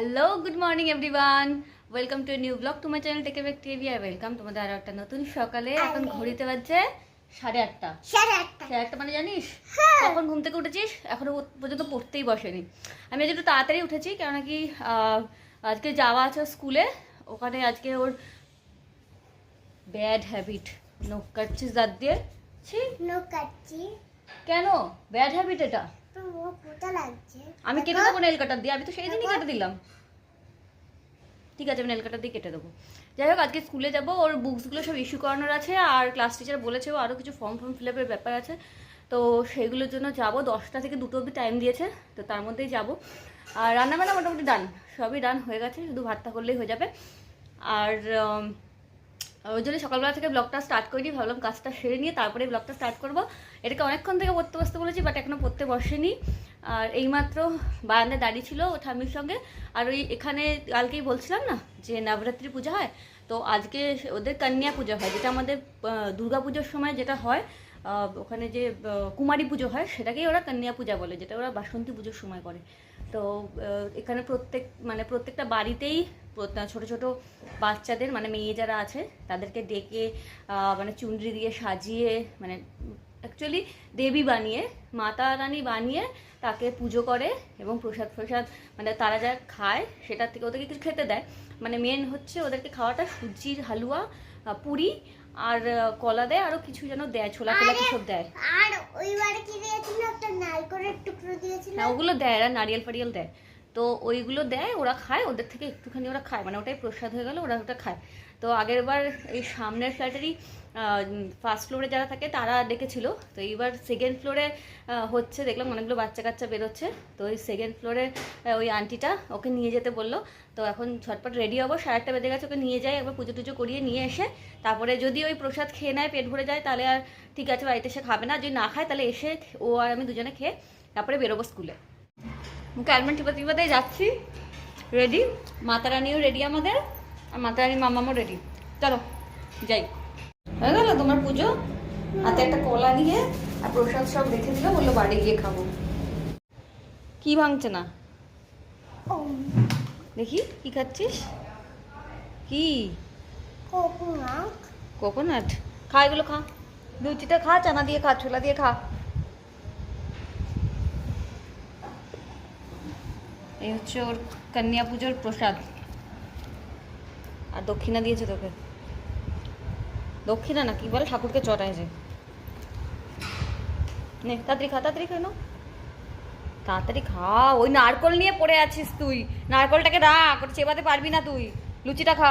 Hello good morning everyone welcome to new blog to my channel টেকে back TV আর welcome তোমাদের আরও একটা নতুন সকালে এখন ঘড়িতে বাজছে সাড়ে আটটা। সাড়ে আটটা। সাড়ে আটটা মানে জানিস? হ্যাঁ। কখন ঘুম থেকে উঠেছিস? এখনও পর্যন্ত পড়তেই বসেনি। আমি আজ একটু তাড়াতাড়ি উঠেছি কেননা কি আজকে যাওয়া আছে স্কুলে। ওখানে আজকে ওর ব্যাড হ্যাবিট নখ কাটছিস দাঁত দিয়ে? ছি। নখ কাটছি। কেন? ব্যাড হ্যাবিট এটা? আমি কেটে দেবো নেল কাটার দিয়ে। আমি তো সেই দিনই কেটে দিলাম। ঠিক আছে আমি নেল কাটার দিয়ে কেটে দেবো। যাই হোক আজকে স্কুলে যাব। ওর বুকসগুলো সব ইস্যু করানোর আছে। আর ক্লাস টিচার বলেছে ও আরও কিছু ফর্ম ফর্ম ফিল আপের ব্যাপার আছে। তো সেইগুলোর জন্য যাব। দশটা থেকে দুটো অবধি টাইম দিয়েছে। তো তার মধ্যেই যাব। আর রান্নাবান্না মোটামুটি ডান সবই ডান হয়ে গেছে। শুধু ভাতটা করলেই হয়ে যাবে। আর ওই জন্য সকালবেলা থেকে ব্লগটা স্টার্ট করিনি, ভাবলাম কাজটা সেরে নিয়ে তারপরে ব্লগটা স্টার্ট করব। এটাকে অনেকক্ষণ থেকে পড়তে বসতে বলেছি বাট এখনও পড়তে বসেনি। আর এইমাত্র বারান্দায় দাঁড়িয়ে ছিল ও ঠাম্মির সঙ্গে। আর ওই এখানে কালকেই বলছিলাম না যে নবরাত্রি পূজা হয়? তো আজকে ওদের কন্যা পূজা হয়, যেটা আমাদের দুর্গা পুজোর সময় যেটা হয় ওখানে যে কুমারী পুজো হয়, সেটাকেই ওরা কন্যা পূজা বলে, যেটা ওরা বাসন্তী পুজোর সময় করে। তো এখানে প্রত্যেক মানে প্রত্যেকটা বাড়িতেই ছোট ছোট বাচ্চাদের মানে মেয়ে যারা আছে, তাদেরকে ডেকে মানে চুনরি দিয়ে সাজিয়ে মানে অ্যাকচুয়ালি দেবী বানিয়ে, মাতা রানী বানিয়ে তাকে পুজো করে এবং প্রসাদ প্রসাদ মানে তারা যা খায়, সেটার থেকে ওদেরকে কিছু খেতে দেয়। মানে মেন হচ্ছে ওদেরকে খাওয়াটা সুজির হালুয়া পুরি আর কলা দেয় আরও কিছু যেন দেয় ছোলা ফোলা কিছু দেয়। আর ওইবারে কি দিয়েছিল? একটা নারকেলের টুকরো দিয়েছিল। না ওগুলো দেয় আর নারিয়েল ফারিয়েল দেয়। তো ওইগুলো দেয় ওরা খায় ওদের থেকে একটুখানি ওরা খায়। মানে ওটাই প্রসাদ হয়ে গেল ওরা ওটা খায়। তো আগের বার এই সামনের ফ্ল্যাটেরই ফার্স্ট ফ্লোরে যারা থাকে তারা ডেকেছিল তো এইবার সেকেন্ড ফ্লোরে হচ্ছে, দেখলাম অনেকগুলো বাচ্চা কাচ্চা বেরোচ্ছে। তো ওই সেকেন্ড ফ্লোরে ওই আন্টিটা ওকে নিয়ে যেতে বলল। তো এখন ঝটপট রেডি হব, সাড়ে আটটা বেঁধে গেছে, ওকে নিয়ে যাই, একবার পুজো টুজো করিয়ে নিয়ে এসে, তারপরে যদি ওই প্রসাদ খেয়ে নেয়, পেট ভরে যায়, তাহলে আর ঠিক আছে, বাড়িতে এসে খাবে না। যদি না খায়, তাহলে এসে ও আর আমি দুজনে খেয়ে তারপরে বেরোবো স্কুলে। মুখে অ্যালমেন্ট টিপা যাচ্ছি। রেডি মাতারানিও রেডি আমাদের। আর মাতা রানীর মামামও রেডি চলো যাই। হয়ে গেল তোমার পুজো? হাতে একটা কলা নিয়ে আর প্রসাদ সব রেখে দিল বলল বাড়ি গিয়ে খাব। কি ভাঙছে না? দেখি কি খাচ্ছিস? কি? কোকোনাট? খা এগুলো খা। লুচিটা খা চানা দিয়ে খা ছোলা দিয়ে খা। এই হচ্ছে ওর কন্যা পুজোর প্রসাদ। আর দক্ষিণা দিয়েছে তোকে। দক্ষিণা না কি বলে? ঠাকুরকে চড়ায় যে। নে, তাড়াতাড়ি খা, তাড়াতাড়ি নাও। তাড়াতাড়ি খা, ওই নারকল নিয়ে পড়ে আছিস তুই। নারকলটাকে রাখ, ওটা চেবাতে পারবি না তুই। লুচিটা খা।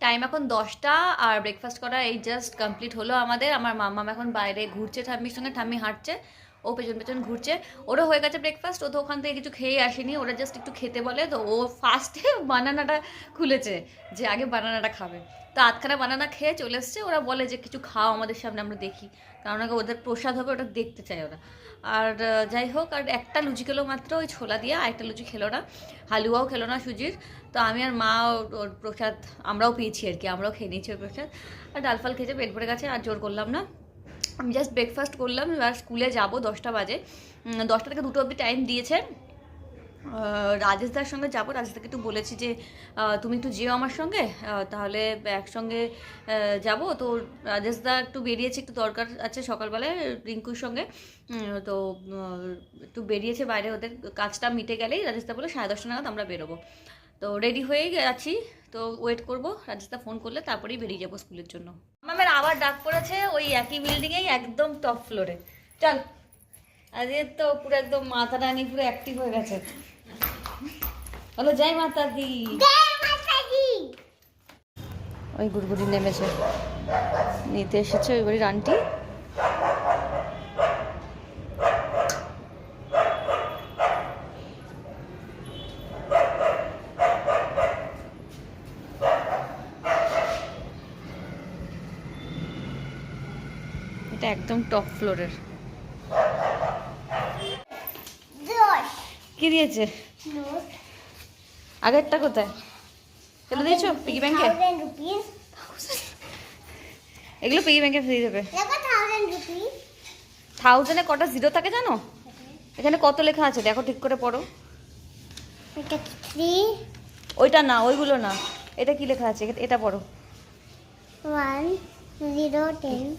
টাইম এখন দশটা আর ব্রেকফাস্ট করা এই জাস্ট কমপ্লিট হলো আমাদের। আমার মাম্মাম এখন বাইরে ঘুরছে, ঠাম্মির সঙ্গে ঠাম্মি হাঁটছে। ও পেছন পেছন ঘুরছে। ওরও হয়ে গেছে ব্রেকফাস্ট ও তো ওখান থেকে কিছু খেয়ে আসেনি, ওরা জাস্ট একটু খেতে বলে, তো ও ফার্স্টে বানানাটা খুলেছে যে আগে বানানাটা খাবে। তো আধখানা বানানা খেয়ে চলে এসছে, ওরা বলে যে কিছু খাও আমাদের সামনে, আমরা দেখি। কারণ আগে ওদের প্রসাদ হবে, ওটা দেখতে চায় ওরা। আর যাই হোক, আর একটা লুচি খেলো মাত্র ওই ছোলা দিয়ে, আর একটা লুচি খেলো না। হালুয়াও খেলো না সুজির। তো আমি আর মা ওর- ওর প্রসাদ, আমরাও পেয়েছি আর কি, আমরাও খেয়ে নিয়েছি ওর প্রসাদ। আর ডাল ফাল খেয়েছে, পেট ভরে গেছে, আর জোর করলাম না। আমি জাস্ট ব্রেকফাস্ট করলাম, এবার স্কুলে যাব দশটা বাজে। দশটা থেকে দুটো অবধি টাইম দিয়েছে। রাজেশদার সঙ্গে যাব। রাজেশদাকে একটু বলেছি যে তুমি একটু যেও আমার সঙ্গে তাহলে একসঙ্গে যাব। তো রাজেশদা একটু বেরিয়েছে, একটু দরকার আছে সকালবেলায়, রিঙ্কুর সঙ্গে। তো একটু বেরিয়েছে বাইরে ওদের কাজটা মিটে গেলেই রাজেশদা বলে সাড়ে দশটা নাগাদ আমরা বেরোবো। তো রেডি হয়েই আছি তো ওয়েট করব রাজেশদা ফোন করলে তারপরেই বেরিয়ে যাব স্কুলের জন্য। আমার আবার ডাক পড়েছে ওই একই বিল্ডিংয়েই একদম টপ ফ্লোরে চল। আজকে তো পুরো একদম মাথা রানি পুরো অ্যাক্টিভ হয়ে গেছে। বলো যাই মাতা দি ওই গুড়গুড়ি নেমেছে। নিতে এসেছে ওই বাড়ির আন্টি এটা একদম টপ ফ্লোরের কি দিয়েছে? আগেরটা কোথায়? ফেলে দিয়েছ? পিগি ব্যাংকে এগুলো পিগি ব্যাংকে ফ্রি দেবে। থাউজেন্ড কটা জিরো থাকে জানো? এখানে কত লেখা আছে? দেখো ঠিক করে পড়ো। এটা ওইটা না ওইগুলো না। এটা কি লেখা আছে? এটা পড়ো। ওয়ান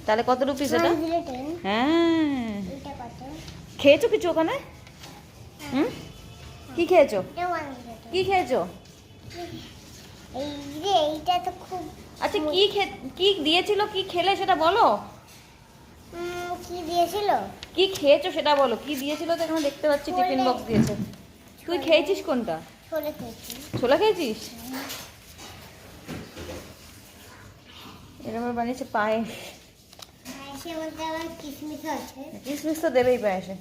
তাহলে কত রুপিস এটা? হ্যাঁ। খেয়েছো কিছু ওখানে? হুম? কি খেয়েছো? কি খেয়েছো? এইটা তো খুব আচ্ছা কি কি দিয়েছিল কি খেলে সেটা বলো? কি দিয়েছিল? কি খেয়েছো সেটা বলো। কি দিয়েছিল তো এখানে দেখতে পাচ্ছি টিফিন বক্স দিয়েছে। তুই খেয়েছিস কোনটা? ছোলে খেয়েছি। ছোলা খেয়েছিস? এরকম বানিয়েছে পায়েস। কিশমিশ তো দেবেই পায়েসে।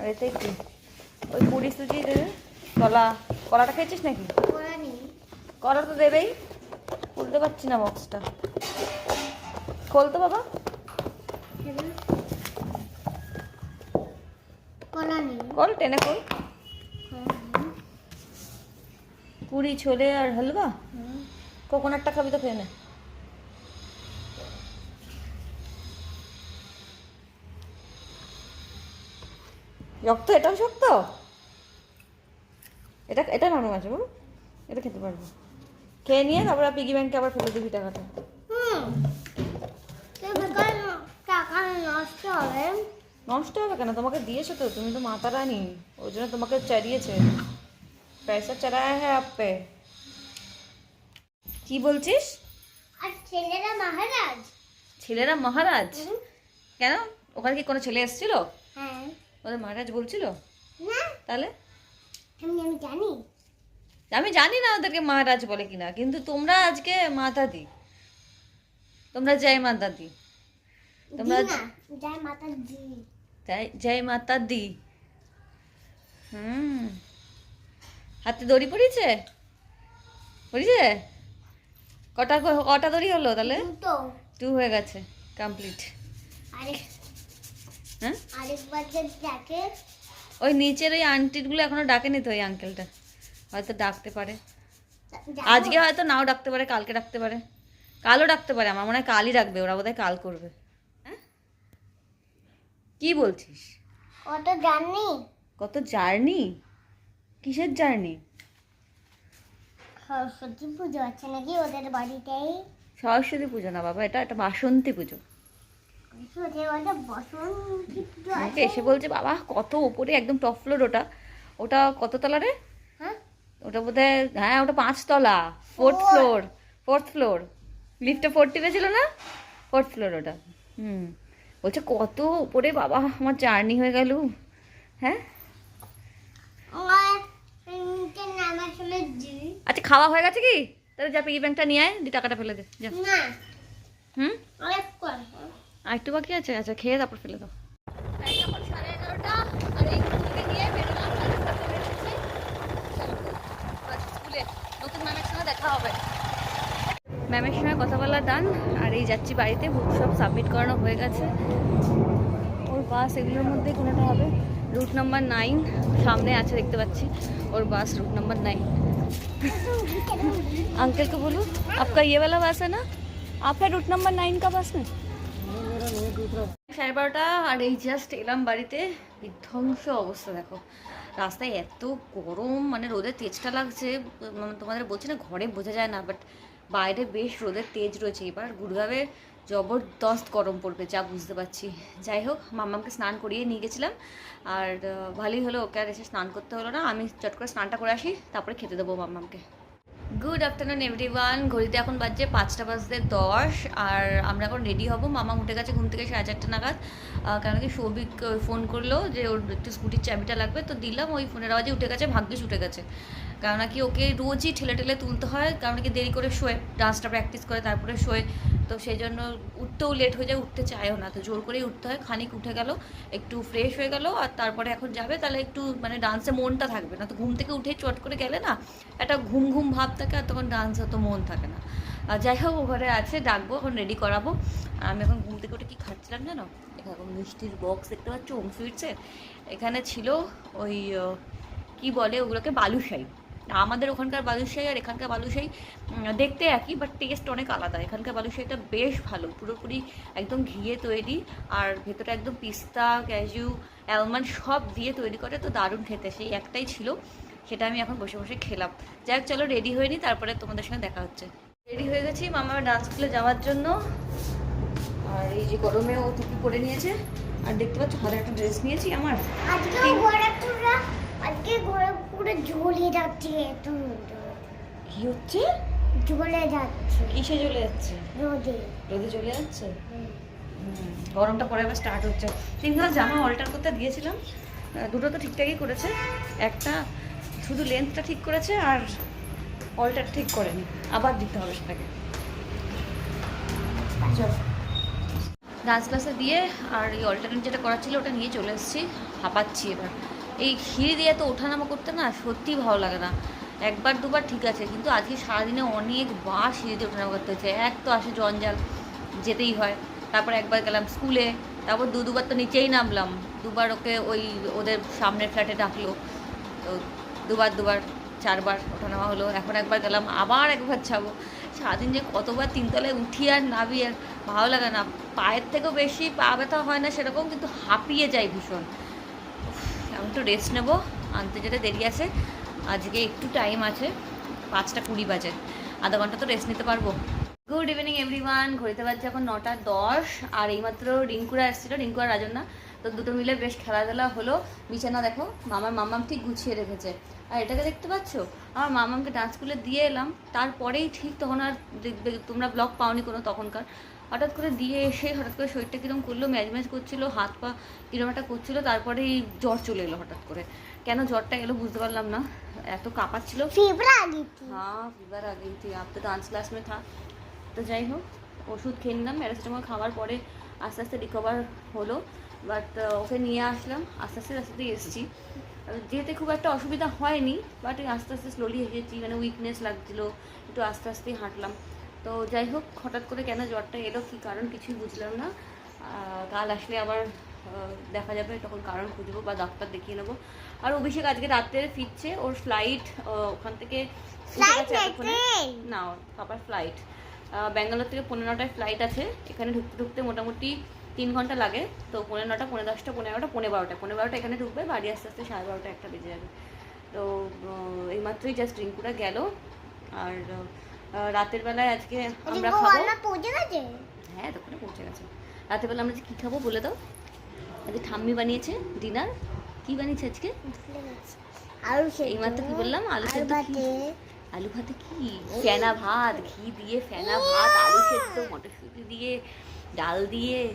আর কি? ওই পুরি সুজি দেবে? কলা। কলাটা খেয়েছিস নাকি? কলা তো দেবেই। খুলতে পারছি না বক্সটা খোল তো বাবা? কলা টেনে কলা পুরি ছোলে আর হালুয়া। কোকোনাটটা খাবি তো খেয়ে নে। শক্ত এটাও শক্ত? এটা এটা নরম আছে বলো এটা খেতে পারব। খেয়ে নিয়ে তারপরে পিগি ব্যাংকে আবার ফেলে দিবি টাকাটা। নষ্ট হবে। কেন? তোমাকে দিয়েছে তো তুমি তো মাতা রানী ওই জন্য তোমাকে চারিয়েছে পয়সা চড়ায় হ্যাঁ আপে। কি বলছিস? আর ছেলেরা মহারাজ। ছেলেরা মহারাজ? কেন? ওখানে কি কোনো ছেলে এসেছিল? হ্যাঁ। ওদের মহারাজ বলছিল? না। তাহলে? আমি আমি জানি। আমি জানি না ওদেরকে মহারাজ বলে কিনা কিন্তু তোমরা আজকে মাতা দি। তোমরা জয় মাতা দি। তোমরা যাই মাতা দি। জয় জয় মাতা দি। হুম। হাতে দড়ি পড়িয়েছে পড়িয়েছে কটা কটা দড়ি হলো তাহলে? টু হয়ে গেছে কমপ্লিট হ্যাঁ? ওই নিচের ওই আন্টিগুলো এখনও ডাকেনি তো ওই আঙ্কেলটা হয়তো ডাকতে পারে। আজকে হয়তো নাও ডাকতে পারে কালকে ডাকতে পারে। কালও ডাকতে পারে আমার মনে হয় কালই ডাকবে ওরা বোধহয় কাল করবে। হ্যাঁ? কি বলছিস? অত জানি কত জার্নি? কিসের জার্নি? সরস্বতী পুজো আছে নাকি ওদের বাড়িতেই? সরস্বতী পুজো না বাবা এটা একটা বাসন্তী পুজো। আছে? এসে বলছে বাবা কত ওপরে একদম টপ ফ্লোর ওটা। ওটা কত তলা রে? হ্যাঁ? ওটা বোধহয় হ্যাঁ ওটা পাঁচতলা ফোর্থ ফ্লোর ফোর্থ ফ্লোর লিফটে ফোরটিতে ছিল না? ফোর্থ ফ্লোর ওটা। হুম। বলছে কত উপরে বাবা আমার জার্নি হয়ে গেল। হ্যাঁ আমার উমকে নামার সময় দি আচ্ছা খাওয়া হয়ে গেছে কি? তাহলে যা পিগি ব্যাংকটা নিয়ে আয় দি টাকাটা ফেলে দে যা। হুম? আর একটু বাকি আছে? আচ্ছা খেয়ে তারপর ফেলে দাও। দেখা হবে। ম্যামের সঙ্গে কথা বলা দান আর এই যাচ্ছি বাড়িতে বুক সব সাবমিট করানো হয়ে গেছে। ওর বাস এগুলোর মধ্যে কোনোটা হবে। রুট নাম্বার নাইন সামনে আছে দেখতে পাচ্ছি। ওর bus route number nine uncle को बोलो आपका ये वाला बस है ना आप है रूट नंबर नाइन का बस में সাড়ে বারোটা আর এই জাস্ট এলাম বাড়িতে বিধ্বংস অবস্থা দেখো রাস্তায় এত গরম মানে রোদের তেজটা লাগছে উম, তোমাদের বলছি না ঘরে বোঝা যায় না বাট বাইরে বেশ রোদের তেজ রয়েছে এবার গুড়গাঁবে জবরদস্ত গরম পড়বে, যা বুঝতে পারছি। যাই হোক, মাম্মামকে স্নান করিয়ে নিয়ে গেছিলাম। আর ভালোই হলো, ওকে আর এসে স্নান করতে হলো না। আমি চট করে স্নানটা করে আসি, তারপরে খেতে দেবো মাম্মামকে। গুড আফটারনুন এভরিওয়ান ঘড়িতে এখন বাজছে পাঁচটা বাজতে দশ। আর আমরা এখন রেডি হব। মামা উঠে গেছে ঘুম থেকে সাড়ে চারটে নাগাদ। কারণ কি সৌভিক ফোন করল যে ওর একটু স্কুটির চাবিটা লাগবে। তো দিলাম, ওই ফোনের আওয়াজে উঠে গেছে, ভাগ্যিস উঠে গেছে। কারণ কি ওকে রোজই ঠেলে ঠেলে তুলতে হয়। কারণ কি দেরি করে শোয়ে ডান্সটা প্র্যাকটিস করে, তারপরে শোয়ে। তো সেই জন্য উঠতেও লেট হয়ে যায়, উঠতে চায়ও না। তো জোর করেই উঠতে হয়, খানিক উঠে গেল, একটু ফ্রেশ হয়ে গেল, আর তারপরে এখন যাবে, তাহলে একটু মানে ডান্সে মনটা থাকবে না। তো ঘুম থেকে উঠে চট করে গেলে না, একটা ঘুম ঘুম ভাব থাকে, আর তখন ডান্স অত মন থাকে না। আর যাই হোক ঘরে আছে, ডাকবো, এখন রেডি করাবো। আর আমি এখন ঘুম থেকে উঠে কি খাচ্ছিলাম জানো? এখন মিষ্টির বক্স দেখতে পাচ্ছ, ওম সুইটসের এখানে ছিল ওই কি বলে ওগুলোকে? বালুশাই আমাদের ওখানকার বালুশাহী আর এখানকার বালুশাহী দেখতে একই বাট টেস্ট অনেক আলাদা। এখানকার বালুশাহীটা বেশ ভালো পুরোপুরি একদম ঘিয়ে তৈরি আর ভেতরে একদম পিস্তা ক্যাজু অ্যালমন্ড সব দিয়ে তৈরি করে তো দারুণ খেতে। সেই একটাই ছিল সেটা আমি এখন বসে বসে খেলাম। যাই হোক চলো রেডি হয়ে নিই তারপরে তোমাদের সঙ্গে দেখা হচ্ছে। রেডি হয়ে গেছি মামার ডান্স স্কুলে যাওয়ার জন্য। আর এই যে গরমে ও টুপি পরে নিয়েছে আর দেখতে পাচ্ছ হাতে একটা ড্রেস নিয়েছি আমার। তিন- ঘরে পুরো ঝুলে যাচ্ছে এত কি হচ্ছে? ঝুলে যাচ্ছে। কিসে চলে যাচ্ছে? রোদে। রোদে চলে যাচ্ছে? গরমটা পরে আবার স্টার্ট হচ্ছে। তিনখানা জামা অল্টার করতে দিয়েছিলাম। দুটো তো ঠিকঠাকই করেছে। একটা শুধু লেন্থটা ঠিক করেছে আর অল্টার ঠিক করেনি। আবার দিতে হবে সেটাকে। ডান্স ক্লাসে দিয়ে আর এই অল্টারনেট যেটা করা ছিল ওটা নিয়ে চলে এসেছি। হাঁপাচ্ছি এবার। এই সিঁড়ি দিয়ে তো ওঠানামা করতে না সত্যিই ভালো লাগে না। একবার দুবার ঠিক আছে, কিন্তু আজকে সারাদিনে অনেকবার সিঁড়িতে ওঠানামা করতে হচ্ছে এক তো আসে জঞ্জাল, যেতেই হয়। তারপর একবার গেলাম স্কুলে, তারপর দু দুবার তো নিচেই নামলাম। দুবার ওকে ওই ওদের সামনের ফ্ল্যাটে ডাকলো। তো দুবার দুবার, চারবার ওঠানামা হলো। এখন একবার গেলাম, আবার একবার যাব। সারাদিন যে কতবার তিনতলায় উঠি আর নাবি আর ভালো লাগে না। পায়ের থেকেও বেশি পা ব্যথা হয় না সেরকম, কিন্তু হাঁপিয়ে যায় ভীষণ। একটু রেস্ট নেব। আনতে যেতে দেরি আছে। আজকে একটু টাইম আছে, পাঁচটা কুড়ি বাজে। আধা ঘণ্টা তো রেস্ট নিতে পারব। গুড ইভিনিং এভরিওয়ান ঘড়িতে বাজছে এখন নটা দশ, আর এইমাত্র রিঙ্কুরা এসেছিল, রিঙ্কু আর রাজন্না। তো দুটো মিলে বেশ খেলাধুলা হলো। বিছানা দেখো, মামার মামাম ঠিক গুছিয়ে রেখেছে। আর এটাকে দেখতে পাচ্ছ? আমার মামামকে ডান্স স্কুলে দিয়ে এলাম। তারপরেই ঠিক তখন আর দেখবে, তোমরা ব্লগ পাওনি কোনো তখনকার। হঠাৎ করে দিয়ে এসে হঠাৎ করে শরীরটা কীরকম করল ম্যাজ ম্যাজ করছিল হাত পা কীরকম একটা করছিল তারপরে এই জ্বর চলে এলো হঠাৎ করে। কেন জ্বরটা এলো বুঝতে পারলাম না। এত কাঁপাচ্ছিল। হ্যাঁ ফিভার আগে আপ তো ডান্স ক্লাস মে থা তো যাই হোক ওষুধ খেয়ে নিলাম প্যারাসিটামল খাওয়ার পরে আস্তে আস্তে রিকভার হলো। বাট ওকে নিয়ে আসলাম আস্তে আস্তে আস্তে এসেছি। যেতে খুব একটা অসুবিধা হয়নি বাট আস্তে আস্তে স্লোলি এসেছি মানে উইকনেস লাগছিল একটু আস্তে আস্তে হাঁটলাম। তো যাই হোক হঠাৎ করে কেন জ্বরটা এলো কি কারণ কিছুই বুঝলাম না। কাল আসলে আবার দেখা যাবে তখন কারণ খুঁজবো বা ডাক্তার দেখিয়ে নেব। আর অভিষেক আজকে রাত্রে ফিরছে ওর ফ্লাইট ওখান থেকে না, পাপার ফ্লাইট ব্যাঙ্গালোর থেকে পনেরো নটায় ফ্লাইট আছে এখানে ঢুকতে ঢুকতে মোটামুটি তিন ঘণ্টা লাগে। তো পনেরো নটা পনেরো দশটা পনেরো এগারোটা পনেরো বারোটা। পনেরো বারোটা এখানে ঢুকবে বাড়ি আস্তে আস্তে সাড়ে বারোটা একটা বেজে যাবে। তো এইমাত্রই জাস্ট রিঙ্কুরা গেল। আর রাতের বেলায় আজকে আচ্ছা, আমরা খাব। পৌঁছে গেছে? হ্যাঁ দোকানে পৌঁছে গেছে। রাতের বেলা আমরা কি খাব বলে দাও। আজকে ঠাম্মি বানিয়েছে ডিনার। কি বানিয়েছে আজকে? আলু এই মাত্র কি বললাম? আলু সেদ্ধ কি? আলু ভাতে কি? ফেনা ভাত ঘি দিয়ে ফেনা ভাত আলু সেদ্ধ মটরশুঁটি দিয়ে ডাল দিয়ে।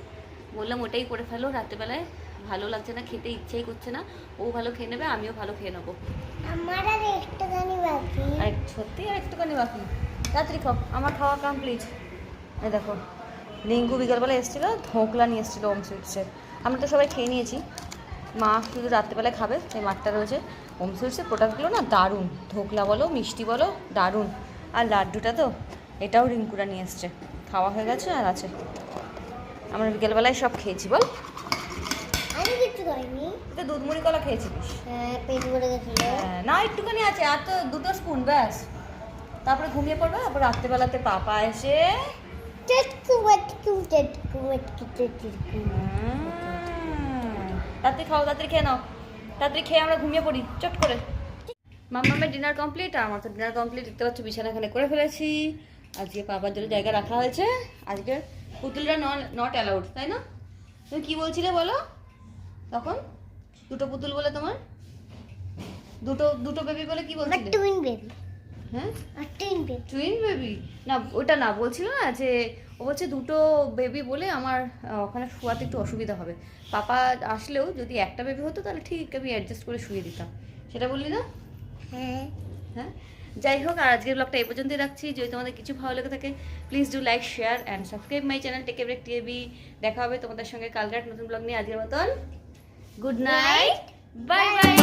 বললাম ওটাই করে ফেলো রাত্রেবেলায় ভালো লাগছে না খেতে ইচ্ছেই করছে না। ও ভালো খেয়ে নেবে আমিও ভালো খেয়ে নেব। আমার আর একটুখানি বাকি। আর সত্যি আর একটুখানি বাকি? রাত্রি খাও আমার খাওয়া কমপ্লিট এই দেখো রিঙ্কু বিকালবেলা এসেছিল ধোকলা নিয়ে এসেছিল ওম সুইটসের আমরা তো সবাই খেয়ে নিয়েছি। মা শুধু রাত্রেবেলায় খাবে সেই মাঠটা রয়েছে। ওম সুইটসের প্রোডাক্টগুলো না দারুণ। ধোকলা বলো মিষ্টি বলো দারুণ। আর লাড্ডুটা তো এটাও রিঙ্কুরা নিয়ে এসছে। খাওয়া হয়ে গেছে আর আছে। আমরা বিকেলবেলায় সব খেয়েছি বল। আমি কিছু করিনি তো দুধ মুড়ি কলা খেয়েছিলিস। হ্যাঁ পেট ভরে গেছিল। হ্যাঁ, না একটুখানি আছে আর তো দুটো স্পুন ব্যাস। তারপরে ঘুমিয়ে পড়বে তারপর রাত্রেবেলাতে পাপা এসে তাড়াতাড়ি খাও তাড়াতাড়ি খেয়ে নাও। তাড়াতাড়ি খেয়ে আমরা ঘুমিয়ে পড়ি চট করে। মামামের ডিনার কমপ্লিট আর আমার তো ডিনার কমপ্লিট দেখতে পাচ্ছ বিছানা এখানে করে ফেলেছি। আজকে পাপার জন্য জায়গা রাখা হয়েছে। আজকে পুতুলরা নট অ্যালাউড তাই না? তুমি কি বলছিলে বলো? তখন? দুটো পুতুল বলে তোমার? দুটো দুটো বেবি বলে কি বলছিলে? টুইন বেবি হ্যাঁ? টুইন বেবি না ওটা না বলছিল না যে ও বলছে দুটো বেবি বলে আমার ওখানে শোয়াতে একটু অসুবিধা হবে। পাপা আসলেও যদি একটা বেবি হতো তাহলে ঠিক আমি অ্যাডজাস্ট করে শুয়ে দিতাম। সেটা বললি না? হ্যাঁ। হ্যাঁ? যাই হোক আর আজকের ব্লগটা এই পর্যন্তই রাখছি। যদি তোমাদের কিছু ভালো লেগে থাকে please do like share and subscribe my channel tech break TV দেখা হবে তোমাদের সঙ্গে কালকে নতুন ব্লগ নিয়ে আজকের মতন। Good night bye bye